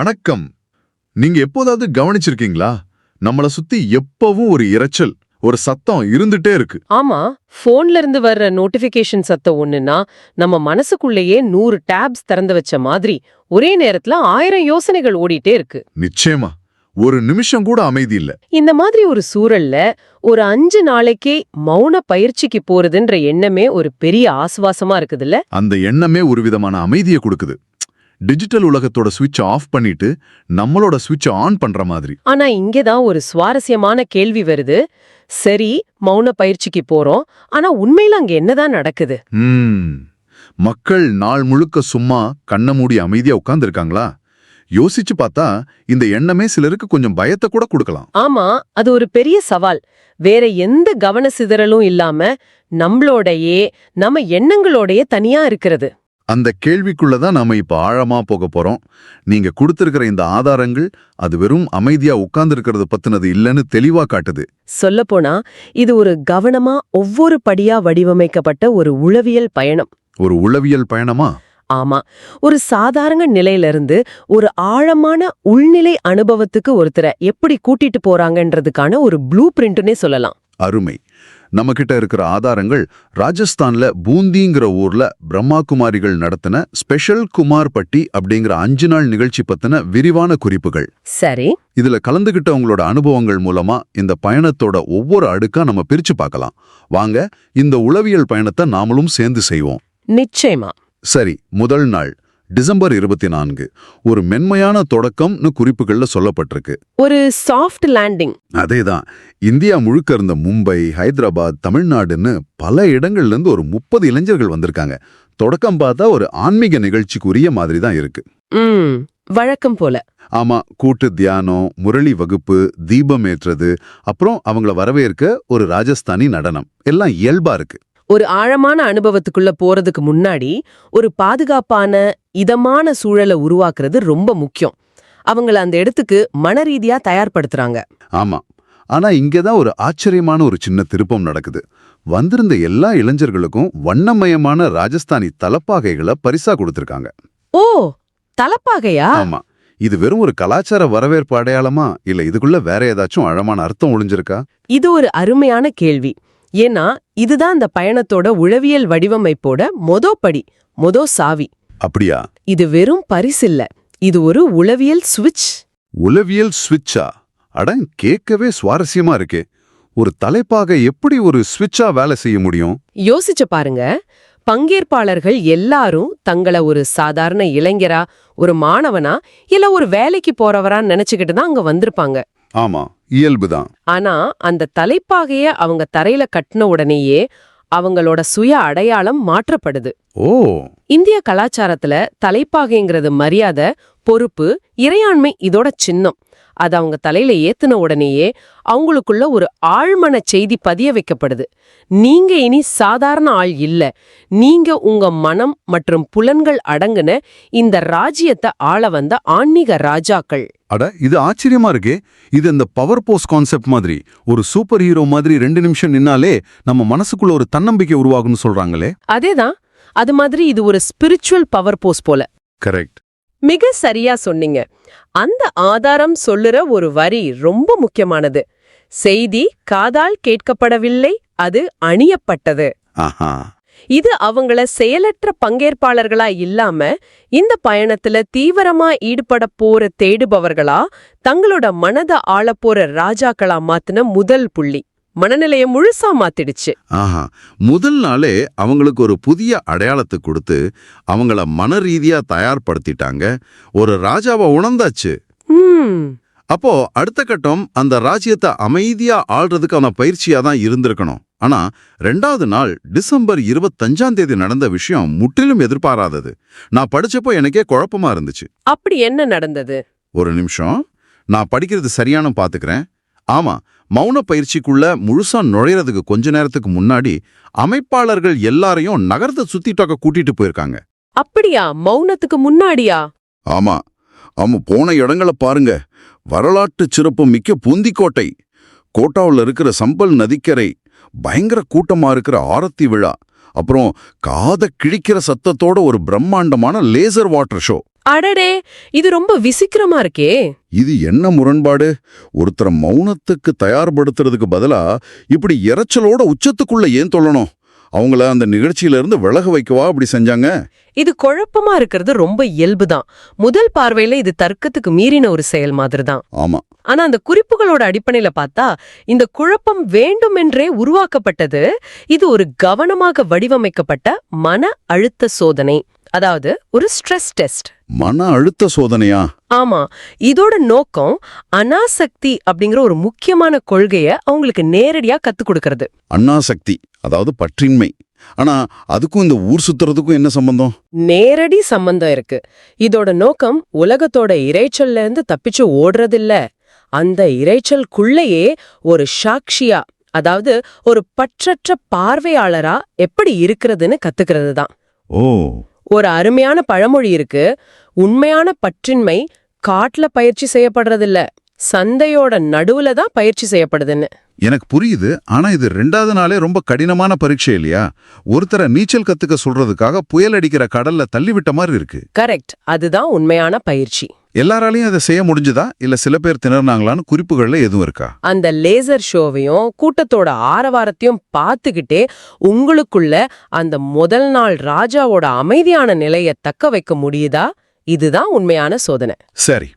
வணக்கம். நீங்க எப்போதாவது கவனிச்சிருக்கீங்களா? நம்மள சுத்தி எப்பவும் ஒரு இரைச்சல் ஒரு சத்தம் இருந்துட்டே இருக்கு. ஆமா போன்ல இருந்து வர்ற நோட்டிபிகேஷன் சத்தம் ஒண்ணுன்னா நம்ம மனசுக்குள்ளேயே நூறு டேப்ஸ் திறந்து வச்ச மாதிரி ஒரே நேரத்துல ஆயிரம் யோசனைகள் ஓடிட்டே இருக்கு. நிச்சயமா ஒரு நிமிஷம் கூட அமைதி இல்ல. இந்த மாதிரி ஒரு சூழல்ல ஒரு அஞ்சு நாளைக்கே மௌன பயிற்சிக்கு போறதுன்ற எண்ணமே ஒரு பெரிய ஆசுவாசமா இருக்குதுல்ல? அந்த எண்ணமே ஒரு விதமான அமைதியை கொடுக்குது. டிஜிட்டல் உலகத்தோட சுவிட்ச் ஆஃப் பண்ணிட்டு நம்மளோட சுவிட்ச் ஆன் பண்ற மாதிரி. ஆனா இங்கதான் ஒரு சுவாரஸ்யமான கேள்வி வருது. சரி மௌன பயிற்சிக்கு போறோம். ஆனா உண்மையில அங்க என்னதான் நடக்குது? மக்கள் நாள் முழுக்க சும்மா கண்ண மூடி அமைதியா உட்கார்ந்திருக்காங்களா? யோசிச்சு பார்த்தா இந்த எண்ணமே சிலருக்கு கொஞ்சம் பயத்தை கூட கொடுக்கலாம். ஆமா அது ஒரு பெரிய சவால். வேற எந்த கவன சிதறலும் இல்லாம நம்மளோடையே நம்ம எண்ணங்களோடையே தனியா இருக்கிறது. அந்த கேள்விக்குள்ள தான் நாம இப்ப ஆழமா போக போறோம். நீங்க கொடுத்திருக்கிற இந்த ஆதாரங்கள் அது வெறும் அமைதியா உட்கார்ந்திருக்கிறது பத்தினது இல்லைன்னு தெளிவா காட்டுது. சொல்லப்போனா இது ஒரு கவனமா ஒவ்வொரு படியா வடிவமைக்கப்பட்ட ஒரு உளவியல் பயணம். ஒரு உளவியல் பயணமா? ஆமா. ஒரு சாதாரண நிலையிலிருந்து ஒரு ஆழமான உள்நிலை அனுபவத்துக்கு ஒருத்தரை எப்படி கூட்டிட்டு போறாங்கன்றதுக்கான ஒரு ப்ளூ பிரிண்ட்னே சொல்லலாம். அருமை. நம்ம கிட்ட இருக்கிற ஆதாரங்கள் ராஜஸ்தான்ல பூந்திங்கிற ஊர்ல பிரம்மாகுமாரிகள் நடத்தின ஸ்பெஷல் குமார் பட்டி அப்படிங்கிற அஞ்சு நாள் நிகழ்ச்சி பத்தின விரிவான குறிப்புகள். சரி. இதுல கலந்துகிட்டவங்களோட அனுபவங்கள் மூலமா இந்த பயணத்தோட ஒவ்வொரு அடுக்கா நம்ம பிரிச்சு பார்க்கலாம். வாங்க இந்த உளவியல் பயணத்தை நாமளும் சேர்ந்து செய்வோம். நிச்சயமா. சரி முதல் நாள். டிசம்பர் இருபத்தி நான்கு. ஒரு மென்மையான தொடக்கம்னு குறிப்புகள்ல சொல்லப்பட்டிருக்கு. ஒரு சாஃப்ட் லேண்டிங் அதேதான். இந்தியா முழுக்க இருந்த மும்பை ஹைதராபாத் தமிழ்நாடுன்னு பல இடங்கள்ல இருந்து ஒரு முப்பது இளைஞர்கள் வந்திருக்காங்க. தொடக்கம் பார்த்தா ஒரு ஆன்மீக நிகழ்ச்சிக்குரிய மாதிரி தான் இருக்கு வழக்கம் போல. ஆமா கூட்டு தியானம் முரளி வகுப்பு தீபம் ஏற்றுறது அப்புறம் அவங்கள வரவேற்க ஒரு ராஜஸ்தானி நடனம். எல்லாம் இயல்பா இருக்கு. ஒரு ஆழமான அனுபவத்துக்குள்ள போறதுக்கு முன்னாடி ஒரு பாதுகாப்பான இதமான சூழலை உருவாக்குறது ரொம்ப முக்கியம். அவங்கள அந்த இடத்துக்கு மனரீதியா தயார்படுத்துறாங்க. ஆமா. ஆனா இங்கதான் ஒரு ஆச்சரியமான ஒரு சின்ன திருப்பம் நடக்குது. வந்திருந்த எல்லா இளைஞர்களுக்கும் வண்ணமயமான ராஜஸ்தானி தலப்பாகைகளை பரிசா கொடுத்திருக்காங்க. ஓ! தலப்பாகையா? ஆமா. இது வெறும் ஒரு கலாச்சார வரவேற்பு அடையாளமா? இல்ல இதுக்குள்ள வேற ஏதாச்சும் ஆழமான அர்த்தம் ஒளிஞ்சிருக்கா? இது ஒரு அருமையான கேள்வி. ஏன்னா இதுதான் இந்த பயணத்தோட உளவியல் வடிவமைப்போட மொதோ படி மொதோ சாவி. அப்படியா? இது வெறும் பரிசில்ல. இது ஒரு உளவியல் சுவிட்ச். உளவியல் ஸ்விட்சா அட கேட்கவே சுவாரஸ்யமா இருக்கே. ஒரு தலைப்பாக எப்படி ஒரு ஸ்விட்சா வேலை செய்ய முடியும்? யோசிச்சு பாருங்க. பங்கேற்பாளர்கள் எல்லாரும் தங்கள ஒரு சாதாரண இளைஞரா ஒரு மாணவனா இல்ல ஒரு வேலைக்கு போறவரான்னு நினைச்சுக்கிட்டு தான் அங்க வந்திருப்பாங்க. ஆமா இயல்புதான். ஆனா அந்த தலைப்பாகைய அவங்க தரையில கட்டின உடனேயே அவங்களோட சுய அடையாளம் மாற்றப்படுது. ஓ. இந்திய கலாச்சாரத்துல தலைப்பாகைங்கிறது மரியாதை பொறுப்பு இறையாண்மை இதோட சின்னம். அது அவங்க தலையில ஏத்துன உடனேயே அவங்களுக்குள்ள ஒரு ஆழ்மன செய்தி பதிய வைக்கப்படுது. நீங்க இனி சாதாரண ஆள் இல்ல. நீங்க உங்க மனம் மற்றும் புலன்கள் அடங்குன இந்த ராஜ்யத்தை ஆள வந்த ஆன்மீக ராஜாக்கள். அட இது ஆச்சரியமா இருக்கே. இது இந்த பவர் போஸ் கான்செப்ட் மாதிரி. ஒரு சூப்பர் ஹீரோ மாதிரி ரெண்டு நிமிஷம் நின்னாலே நம்ம மனசுக்குள்ள ஒரு தன்னம்பிக்கை உருவாகும்னு சொல்றாங்களே. அதேதான். அது மாதிரி இது ஒரு ஸ்பிரிச்சுவல் பவர் போஸ் போல. கரெக்ட் மிக சரியா சொன்னீங்க. அந்த ஆதாரம் சொல்லுற ஒரு வரி ரொம்ப முக்கியமானது. செய்தி காதால் கேட்கப்படவில்லை அது அணியப்பட்டது. இது அவங்கள செயலற்ற பங்கேற்பாளர்களா இல்லாம இந்த பயணத்துல தீவிரமா ஈடுபட போற தேடுபவர்களா தங்களோட மனத ஆளப் போற ராஜாக்களா மாத்துன முதல் புள்ளி. மனநிலைய முழுசா மாத்திடுச்சு. ஆஹா. முதல் நாளே அவங்களுக்கு ஒரு புதிய அடையாளத்தை கொடுத்து அவங்கள மன ரீதியா தயார்படுத்திட்டாங்க. ஒரு ராஜாவை உணர்ந்தாச்சு. அப்போ அடுத்த கட்டம் அந்த ராஜ்யத்தை அமைதியா ஆள்றதுக்கான பயிற்சியா தான் இருந்திருக்கணும். ஆனா ரெண்டாவது நாள் டிசம்பர் இருபத்தஞ்சாம் தேதி நடந்த விஷயம் முற்றிலும் எதிர்பாராதது. நான் படிச்சப்போ எனக்கே குழப்பமா இருந்துச்சு. அப்படி என்ன நடந்தது? ஒரு நிமிஷம். நான் படிக்கிறது சரியான பாத்துக்கிறேன். ஆமா மௌன பயிற்சிக்குள்ள முழுசா நுழையறதுக்கு கொஞ்ச நேரத்துக்கு முன்னாடி அமைப்பாளர்கள் எல்லாரையும் நகரத்தை சுத்திட்டாக்க கூட்டிட்டு போயிருக்காங்க. அப்படியா? மௌனத்துக்கு முன்னாடியா? ஆமா ஆமா போன இடங்களை பாருங்க. வரலாற்று சிறப்பு மிக்க பூந்திக்கோட்டை. கோட்டாவுல இருக்கிற சம்பல் நதிக்கரை. பயங்கர கூட்டமா இருக்கிற ஆரத்தி விழா. அப்புறம் காத கிழிக்கிற சத்தத்தோட ஒரு பிரம்மாண்டமான லேசர் வாட்டர் ஷோ. அடடே இது ரொம்ப விசித்திரமா இருக்கே. இது என்ன முரண்பாடு? ஒருத்தரை மௌனத்துக்கு தயார்படுத்துறதுக்கு பதிலா இப்படி இரைச்சலோட உச்சத்துக்குள்ள ஏன் தொல்லணும்? அவங்கள அந்த நிகழ்ச்சியில இருந்து விலக வைக்கவா அப்படி செஞ்சாங்க? இது குழப்பமா இருக்கிறது ரொம்ப இயல்புதான். முதல் பார்வையில இது தர்க்கத்துக்கு மீறின ஒரு செயல் மாதிரிதான். ஆமா. ஆனா அந்த குறிப்புகளோட அடிப்படையில பார்த்தா இந்த குழப்பம் வேண்டுமென்றே உருவாக்கப்பட்டது இது ஒரு கவனமாக வடிவமைக்கப்பட்ட மன அழுத்த சோதனை. அதாவது ஒரு ஸ்ட்ரெஸ் டெஸ்ட் மன அழுத்த சோதனையா? ஆமா. இதோட நோக்கம் அனாசக்தி அப்படிங்கிற ஒரு முக்கியமான கொள்கைய அவங்களுக்கு நேரடியா கத்து கொடுக்கறது. அண்ணாசக்தி அதாவது பற்றின்மை. ஆனா அதுக்கும் இந்த ஊர் சுத்துறதுக்கும் என்ன சம்பந்தம்? நேரடி சம்பந்தம் இருக்கு. இதோட நோக்கம் உலகத்தோட இரைச்சல்ல இருந்து தப்பிச்சு ஓடுறதில்ல. அந்த இரைச்சல்குள்ளேயே ஒரு சாட்சியா அதாவது ஒரு பற்றற்ற பார்வையாளரா எப்படி இருக்கிறதுன்னு கத்துக்கிறது தான் ஓ. ஒரு அருமையான பழமொழி இருக்கு. உண்மையான பற்றின்மை காட்டுல பயிற்சி செய்யப்படுறதில்ல. சந்தையோட நடுவுல தான் பயிற்சி செய்யப்படுதுன்னு. எனக்கு புரியுது. ஆனா இது ரெண்டாவது நாளே ரொம்ப கடினமான பரீட்சை இல்லையா? ஒருத்தரை நீச்சல் கத்துக்க சொல்றதுக்காக புயல் அடிக்கிற கடல்ல தள்ளிவிட்ட மாதிரி இருக்கு. கரெக்ட். அதுதான் உண்மையான பயிற்சி. எல்லாராலையும் அதை செய்ய முடிஞ்சுதா? இல்ல சில பேர் திணறினாங்களான்னு குறிப்புகள்ல எதுவும் இருக்கா? அந்த லேசர் ஷோவையும் கூட்டத்தோட ஆரவாரத்தையும் பார்த்துக்கிட்டே உங்களுக்குள்ள அந்த முதல் நாள் ராஜாவோட அமைதியான நிலைய தக்க வைக்க முடியுதா? இதுதான் உண்மையான சோதனை. சரி.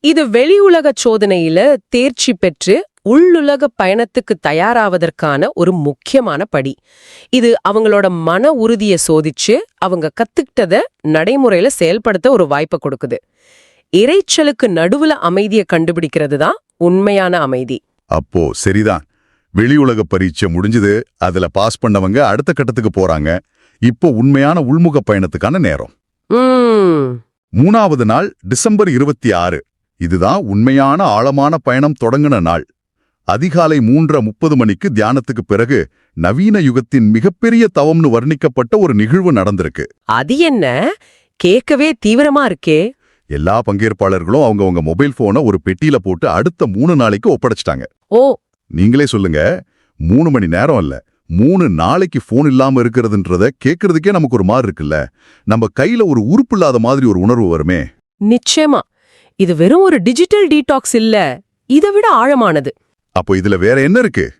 இது வெளி உலக சோதனையில தேர்ச்சி பெற்று உள்ளுலக பயணத்துக்கு தயாராவதற்கான ஒரு முக்கியமான படி. இது அவங்களோட மன உறுதிய சோதிச்சு அவங்க கத்துக்கிட்டத நடைமுறையில செயல்படுத்த ஒரு வாய்ப்பை கொடுக்குது. இரைச்சலுக்கு நடுவுல அமைதியை கண்டுபிடிக்கிறது தான் உண்மையான அமைதி. அப்போ சரிதான். வெளி உலக பரீட்சை முடிஞ்சது அதுல பாஸ் பண்ணவங்க அடுத்த கட்டத்துக்கு போறாங்க. இப்போ உண்மையான உள்முக பயணத்துக்கான நேரம். மூணாவது நாள் டிசம்பர் இருபத்தி ஆறு. இதுதான் உண்மையான ஆழமான பயணம் தொடங்கின நாள். அதிகாலை மூன்றரை முப்பது மணிக்கு தியானத்துக்கு பிறகு நவீன யுகத்தின் மிகப்பெரிய தவம்னு வர்ணிக்கப்பட்ட ஒரு நிகழ்வு நடந்திருக்கு. அது என்ன? கேட்கவே தீவிரமா இருக்கே. எல்லா பங்கேற்பாளர்களும் அவங்கவங்க மொபைல் போனை ஒரு பெட்டியில போட்டு அடுத்த மூணு நாளைக்கு ஒப்படைச்சிட்டாங்க. ஓ. நீங்களே சொல்லுங்க மூணு மணி நேரம் இல்ல மூணு நாளைக்கு ஃபோன் இல்லாம இருக்கிறதுன்றத கேட்கறதுக்கே நமக்கு ஒரு மாதிரி இருக்குல்ல. நம்ம கையில ஒரு உறுப்பு இல்லாத மாதிரி ஒரு உணர்வு வருமே. நிச்சயமா. இது வெறும் ஒரு டிஜிட்டல் டீடாக்ஸ் இல்ல இதை விட ஆழமானது. அப்போ இதுல வேற என்ன இருக்கு?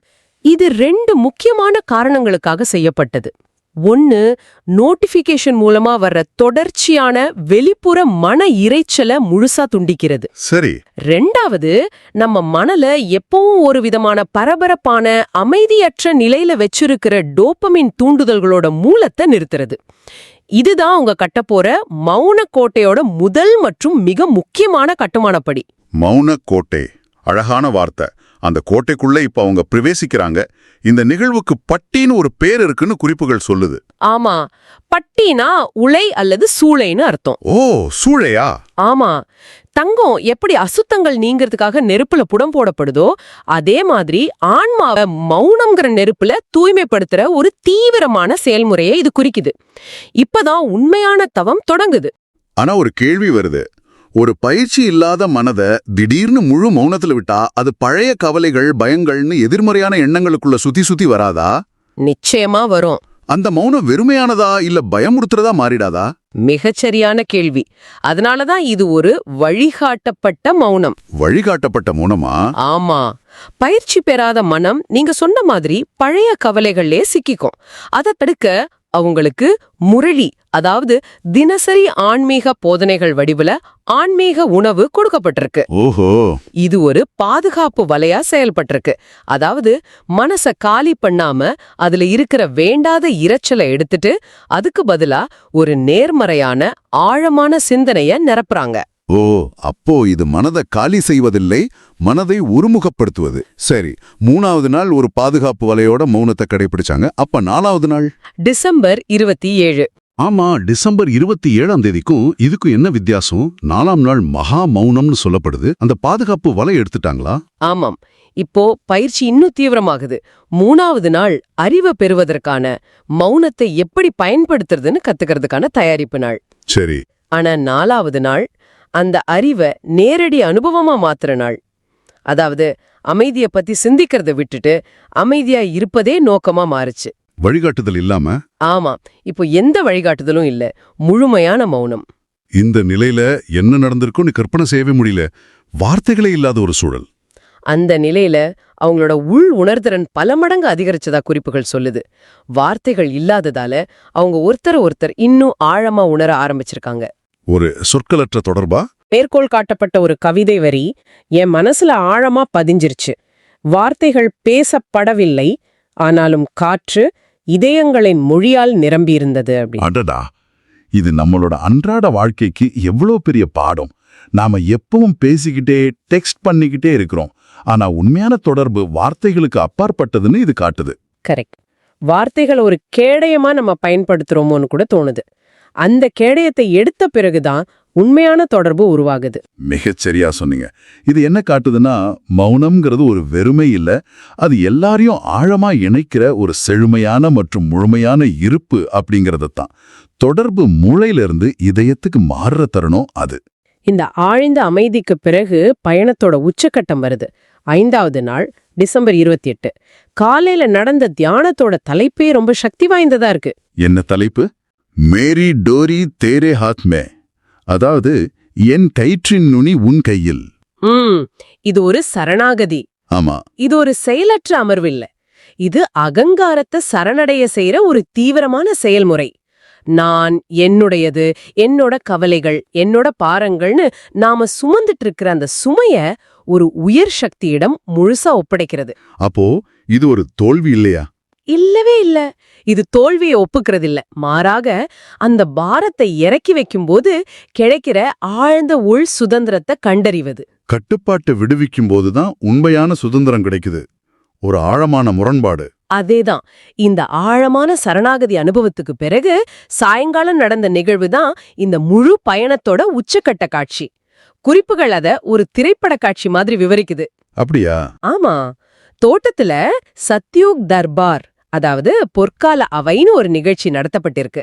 இது ரெண்டு முக்கியமான காரணங்களுக்காக செய்யப்பட்டது. ஒன்னு நோட்டிபிகேஷன் மூலமா வர்ற தொடர்ச்சியான வெளிப்புற மன இரைச்சலை முழுசா துண்டிக்கிறது. சரி. ரெண்டாவது நம்ம மனல எப்பவும் ஒரு விதமான பரபரப்பான அமைதியற்ற நிலையில வச்சிருக்கிற டோப்பமின் தூண்டுதல்களோட மூலத்தை நிறுத்துறது. இதுதான் அவங்க கட்டப்போற மௌன கோட்டையோட முதல் மற்றும் மிக முக்கியமான கட்டுமானப்படி. மௌன கோட்டை அழகான வார்த்தை. அந்த கோட்டைக்குள்ள இப்ப அவங்க பிரவேசிக்கிறாங்க. இந்த நிகழ்வுக்கு பட்டின்னு ஒரு பேர் இருக்குன்னு குறிப்புகள் சொல்லுது. ஆமா. பட்டினா உலை அல்லது சூளைன்னு அர்த்தம். ஓ சூழையா ஆமா. தங்கம் எப்படி அசுத்தங்கள் நீங்கிறதுக்காக நெருப்புல புடம் போடப்படுதோ அதே மாதிரி ஆன்மாவை மௌனம்ங்கிற நெருப்புல தூய்மைப்படுத்துற ஒரு தீவிரமான செயல்முறையை இது குறிக்குது. இப்பதான் உண்மையான தவம் தொடங்குது. ஆனா ஒரு கேள்வி வருது. ஒரு பயிற்சி இல்லாத மனத திடீர்னு முழு மௌனத்துல விட்டா அது பழைய கவலைகள் பயங்கள்னு எதிர்மறையான எண்ணங்களுக்குள்ள சுத்தி சுத்தி வராதா? நிச்சயமா வரும். அந்த மௌனம் வெறுமையானதா இல்ல பயமுறுத்துறதா மாறிடாதா? மிகச்சரியான கேள்வி. அதனாலதான் இது ஒரு வழிகாட்டப்பட்ட மௌனம். வழிகாட்டப்பட்ட மௌனமா? ஆமா. பயிற்சி பெறாத மனம் நீங்க சொன்ன மாதிரி பழைய கவலைகள்லே சிக்கிக்கும். அதை தடுக்க அவங்களுக்கு முரளி அதாவது தினசரி ஆன்மீக போதனைகள் வடிவுல ஆன்மீக உணவு கொடுக்கப்பட்டிருக்கு. ஓஹோ. இது ஒரு பாதுகாப்பு வலையா செயல்பட்டிருக்கு. அதாவது மனச காலி பண்ணாம அதுல இருக்கிற வேண்டாத இரைச்சலை எடுத்துட்டு அதுக்கு பதிலா ஒரு நேர்மறையான ஆழமான சிந்தனைய நிரப்புறாங்க. ஓ அப்போ இது மனதை காலி செய்வதில்லை மனதை ஒருமுகப்படுத்துவது சரி மூணாவது நாள் ஒரு பாதுகாப்பு வலையோட மௌனத்தை கடைபிடிச்சாங்க அப்ப நாலாவது நாள்? டிசம்பர் இருபத்தி ஏழு. ஆமா டிசம்பர் இருபத்தி ஏழாம் தேதிக்கும் இதுக்கும் என்ன வித்தியாசம்? நாலாம் நாள் மகா மௌனம்னு சொல்லப்படுது. அந்த பாதுகாப்பு வலை எடுத்துட்டாங்களா? ஆமாம். இப்போ பயிற்சி இன்னும் தீவிரமாகுது. மூணாவது நாள் அறிவை பெறுவதற்கான மௌனத்தை எப்படி பயன்படுத்துறதுன்னு கத்துக்கிறதுக்கான தயாரிப்பு நாள். சரி. ஆனா நாலாவது நாள் அந்த அறிவை நேரடி அனுபவமா மாத்துற நாள். அதாவது அமைதிய பத்தி சிந்திக்கிறத விட்டுட்டு அமைதியா இருப்பதே நோக்கமா மாறுச்சு. வழிகாட்டுதல் இல்லாம? ஆமா. இப்போ எந்த வழிகாட்டுதலும் இல்ல. முழுமையான மௌனம். இந்த நிலையில என்ன நடந்திருக்கும்னு கற்பனை செய்யவே முடியல. வார்த்தைகளே இல்லாத ஒரு சூழல். அந்த நிலையில அவங்களோட உள் உணர்திறன் பல மடங்கு அதிகரிச்சதா குறிப்புகள் சொல்லுது. வார்த்தைகள் இல்லாததால அவங்க ஒருத்தர் ஒருத்தர் இன்னும் ஆழமா உணர ஆரம்பிச்சிருக்காங்க. ஒரு சொற்களற்ற தொடர்பா? மேற்கோள் காட்டப்பட்ட ஒரு கவிதை வரி என் மனசுல ஆழமா பதிஞ்சிருச்சு. வார்த்தைகள் பேசப்படவில்லை. ஆனாலும் காற்று இதயங்களின் மொழியால் நிரம்பியிருந்தது அடடா! இது நம்மளோட அன்றாட வாழ்க்கைக்கு எவ்வளோ பெரிய பாடம். நாம எப்பவும் பேசிக்கிட்டே டெக்ஸ்ட் பண்ணிக்கிட்டே இருக்கிறோம். ஆனா உண்மையான தொடர்பு வார்த்தைகளுக்கு அப்பாற்பட்டதுன்னு இது காட்டுது. கரெக்ட். வார்த்தைகள் ஒரு கேடயமா நம்ம பயன்படுத்துறோமோன்னு கூட தோணுது. அந்த கேடயத்தை எடுத்த பிறகுதான் உண்மையான தொடர்பு உருவாகுது. மிகச் சரியா சொன்னீங்க. இது என்ன காட்டுதுன்னா மௌனம்ங்கிறது ஒரு வெறுமை இல்ல அது எல்லாரையும் ஆழமா இணைக்கிற ஒரு செழுமையான மற்றும் முழுமையான இருப்பு அப்படிங்கறது தான். தொடர்பு மூளையிலிருந்து இதயத்துக்கு மாறுற தருணம் அது. இந்த ஆழ்ந்த அமைதிக்கு பிறகு பயணத்தோட உச்சக்கட்டம் வருது. ஐந்தாவது நாள் டிசம்பர் இருபத்தி எட்டு. காலையில நடந்த தியானத்தோட தலைப்பே ரொம்ப சக்தி வாய்ந்ததா இருக்கு. என்ன தலைப்பு? மேரி டோரி தேரே ஹாத் மே. அதாவது என் கயிற்றின் நுனி உன் கையில். இது ஒரு சரணாகதி. ஆமா. இது ஒரு செயலற்ற அமர்வு இல்ல இது அகங்காரத்தை சரணடைய செய்யற ஒரு தீவிரமான செயல்முறை. நான் என்னுடையது என்னோட கவலைகள் என்னோட பாரங்கள்னு நாம சுமந்துட்டு இருக்கிற அந்த சுமைய ஒரு உயர் சக்தியிடம் முழுசா ஒப்படைக்கிறது. அப்போ இது ஒரு தோல்வி இல்லையா? இல்லவே இல்ல. இது தோல்வியை ஒப்புக்கிறது இல்ல மாறாக அந்த பாரத்தை இறக்கி வைக்கும்போது கிடைக்கிற ஆழ்ந்த உள் சுதந்திரத்தை கண்டறிவது. கட்டுப்பாட்டை விடுவிக்கும் போதுதான் உண்மையான சுதந்திரம் கிடைக்குது. ஒரு ஆழமான முரண்பாடு. அதேதான். இந்த ஆழமான சரணாகதி அனுபவத்துக்கு பிறகு சாயங்காலம் நடந்த நிகழ்வு தான் இந்த முழு பயணத்தோட உச்சக்கட்ட காட்சி. குறிப்புகள் அத ஒரு திரைப்பட காட்சி மாதிரி விவரிக்குது. அப்படியா? ஆமா. தோட்டத்துல சத்யூக் தர்பார் அதாவது பொற்கால அவைன்னு ஒரு நிகழ்ச்சி நடத்தப்பட்டிருக்கு.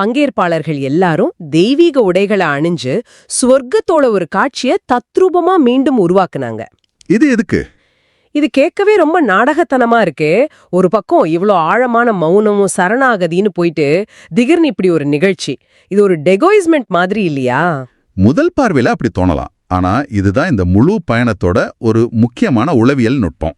பங்கேற்பாளர்கள் எல்லாரும் தெய்வீக உடைகளை அணிஞ்சு சுவர்க்கத்தோட ஒரு காட்சிய தத்ரூபமா மீண்டும் உருவாக்குனாங்க. இது எதுக்கு? இது கேட்கவே ரொம்ப நாடகத்தனமா இருக்கே. ஒரு பக்கம் இவ்ளோ ஆழமான மௌனமும் சரணாகதின்னு போயிட்டு திகிர்னு இப்படி ஒரு நிகழ்ச்சி. இது ஒரு டெகோயிஸ்மெண்ட் மாதிரி இல்லையா? முதல் பார்வையில அப்படி தோணலாம். ஆனா இதுதான் இந்த முழு பயணத்தோட ஒரு முக்கியமான உளவியல் நுட்பம்.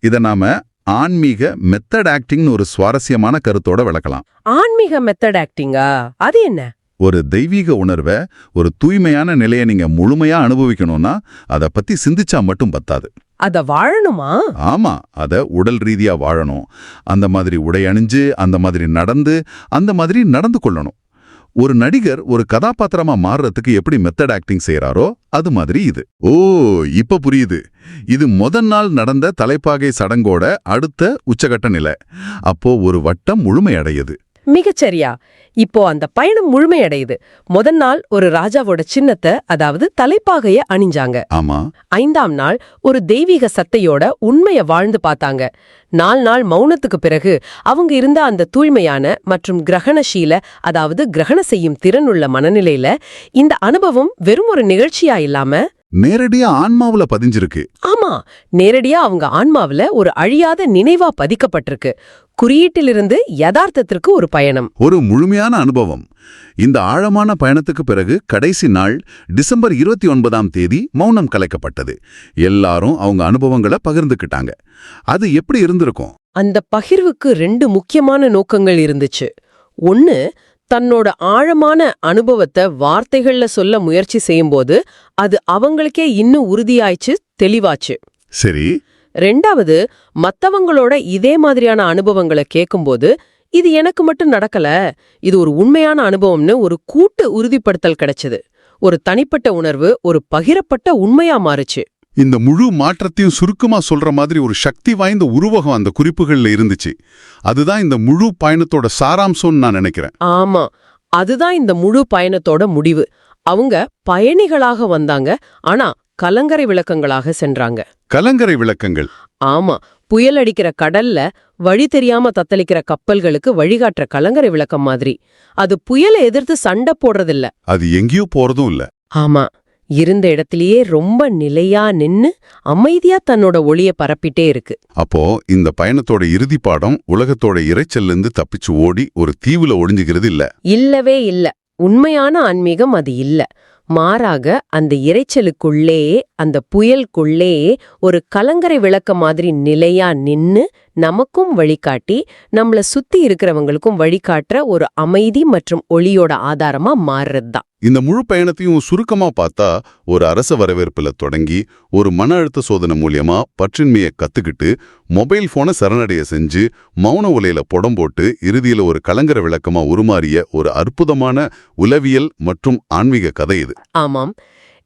இத நாம ஆன்மீக மெத்தட் ஆக்டிங்னு ஒரு சுவாரஸ்யமான கருத்தோட விளக்கலாம். ஆன்மீக மெத்தட் ஆக்டிங்கா அது என்ன? ஒரு தெய்வீக உணர்வை ஒரு தூய்மையான நிலையை நீங்க முழுமையா அனுபவிக்கணும்னா அதை பத்தி சிந்திச்சா மட்டும் பத்தாது. அத வாழணுமா? ஆமா அத உடல் ரீதியா வாழணும். அந்த மாதிரி உடை அணிஞ்சு அந்த மாதிரி நடந்து அந்த மாதிரி நடந்து கொள்ளணும். ஒரு நடிகர் ஒரு கதாபாத்திரமா மாறுறதுக்கு எப்படி மெத்தட் ஆக்டிங் செய்யறாரோ அது மாதிரி இது. ஓ இப்ப புரியுது. இது முதல் நாள் நடந்த தலைப்பாகை சடங்கோட அடுத்த உச்சகட்ட நிலை. அப்போ ஒரு வட்டம் முழுமையடையுது. மிகச்சரியா. இப்போ அந்த பயணம் முழுமையடையுது. முதல் நாள் ஒரு ராஜாவோட சின்னத்தை அதாவது தலைப்பாகைய அணிஞ்சாங்க. ஆமா. ஐந்தாம் நாள் ஒரு தெய்வீக சத்தையோட உண்மைய வாழ்ந்து பார்த்தாங்க. நாலு நாள் மௌனத்துக்கு பிறகு அவங்க இருந்த அந்த தூய்மையான மற்றும் கிரகணசீல அதாவது கிரகண செய்யும் திறனுள்ள மனநிலையில இந்த அனுபவம் வெறும் ஒரு நிகழ்ச்சியா இல்லாம நேரடியா ஆன்மாவுல பதிஞ்சிருக்கு. ஆமா. நேரடியா அவங்க ஆன்மாவுல ஒரு அழியாத நினைவா பதிக்கப்பட்டிருக்கு. குறியீட்டிலிருந்து யதார்த்தத்திற்கு ஒரு பயணம். ஒரு முழுமையான அனுபவம். இந்த ஆழமான பயணத்துக்கு பிறகு கடைசி நாள் டிசம்பர் இருபத்தி ஒன்பதாம் தேதி மௌனம் கலைக்கப்பட்டது. எல்லாரும் அவங்க அனுபவங்களை பகிர்ந்துக்கிட்டாங்க. அது எப்படி இருந்திருக்கும்? அந்த பகிர்வுக்கு ரெண்டு முக்கியமான நோக்கங்கள் இருந்துச்சு. ஒன்னு தன்னோட ஆழமான அனுபவத்தை வார்த்தைகள்ல சொல்ல முயற்சி செய்யும்போது அது அவங்களுக்கே இன்னும் உறுதியாயிச்சு தெளிவாச்சு. சரி. ரெண்டாவது மத்தவங்களோட இதே மாதிரியான அனுபவங்களை கேட்கும்போது இது எனக்கு மட்டும் நடக்கல. இது ஒரு உண்மையான அனுபவம்னு ஒரு கூட்டு உறுதிப்படுத்தல் கிடைச்சது. ஒரு தனிப்பட்ட உணர்வு ஒரு பகிரப்பட்ட உண்மையா மாறுச்சு. இந்த முழு மாற்றத்தையும் சுருக்கமா சொல்ற மாதிரி ஒரு சக்தி வாய்ந்த உருவகம் அந்த குறிப்புகள்ல இருந்துச்சு. அதுதான் இந்த முழு பயணத்தோட சாராம்சம்னு நான் நினைக்கிறேன். ஆமா. அதுதான் இந்த முழு பயணத்தோட முடிவு. அவங்க பயணிகளாக வந்தாங்க. ஆனா கலங்கரை விளக்கங்களாக சென்றாங்க. கலங்கரை விளக்கங்கள். ஆமா புயல் அடிக்கிற கடல்ல வழி தெரியாம தத்தளிக்கிற கப்பல்களுக்கு வழிகாட்டுற கலங்கரை விளக்கம் மாதிரி. அது புயலை எதிர்த்து சண்டை போடுறதில்ல. அது எங்கேயோ போறதும் இல்ல. ஆமா இருந்த இடத்திலேயே ரொம்ப நிலையா நின்னு அமைதியா தன்னோட ஒளிய பரப்பிட்டே இருக்கு. அப்போ இந்த பயணத்தோட இறுதி பாடம் உலகத்தோட இரைச்சல்ல இருந்து தப்பிச்சு ஓடி ஒரு தீவுல ஒளிஞ்சுக்கிறது இல்ல. இல்லவே இல்ல. உண்மையான ஆன்மீகம் அது இல்ல. மாறாக அந்த இரைச்சலுக்குள்ளேயே அந்த புயலுக்குள்ளேயே ஒரு கலங்கரை விளக்க மாதிரி நிலையா நின்னு நமக்கும் வழிகாட்டி நம்மள சுத்தி இருக்கிறவங்களுக்கும் வழிகாட்டுற ஒரு அமைதி மற்றும் ஒளியோட ஆதாரமா மாறுறது தான் இந்த முழு பயணத்தையும் சுருக்கமா பார்த்தா ஒரு அரச வரவேற்புல தொடங்கி ஒரு மன அழுத்த சோதனை மூலியமா பற்றின்மையை கத்துக்கிட்டு மொபைல் போனை சரணடைய செஞ்சு மௌன உலையில புடம் போட்டு இறுதியில ஒரு கலங்கர விளக்கமா உருமாறிய ஒரு அற்புதமான உளவியல் மற்றும் ஆன்மீக கதை இது. ஆமாம்.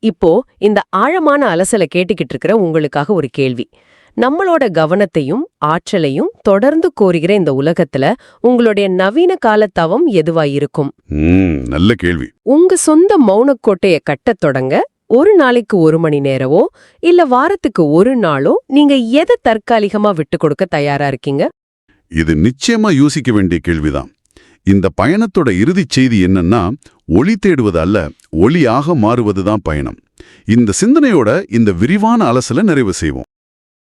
இப்போ இந்த ஆழமான அலசலை கேட்டுக்கிட்டு இருக்கிற உங்களுக்காக ஒரு கேள்வி. நம்மளோட கவனத்தையும் ஆற்றலையும் தொடர்ந்து கோருகிற இந்த உலகத்துல உங்களுடைய நவீன கால தவம் எதுவா இருக்கும்? ம் நல்ல கேள்வி. உங்க சொந்த மௌனக்கோட்டைய கட்டத் தொடங்க ஒரு நாளைக்கு ஒரு மணி நேரவோ இல்ல வாரத்துக்கு ஒரு நாளோ நீங்க எதை தற்காலிகமா விட்டு கொடுக்க தயாரா இருக்கீங்க? இது நிச்சயமா யோசிக்க வேண்டிய கேள்விதான். இந்த பயணத்தோட இறுதிச் செய்தி என்னன்னா ஒளி தேடுவது அல்ல ஒளியாக மாறுவதுதான் பயணம். இந்த சிந்தனையோட இந்த விரிவான அலசலை நிறைவு செய்வோம்.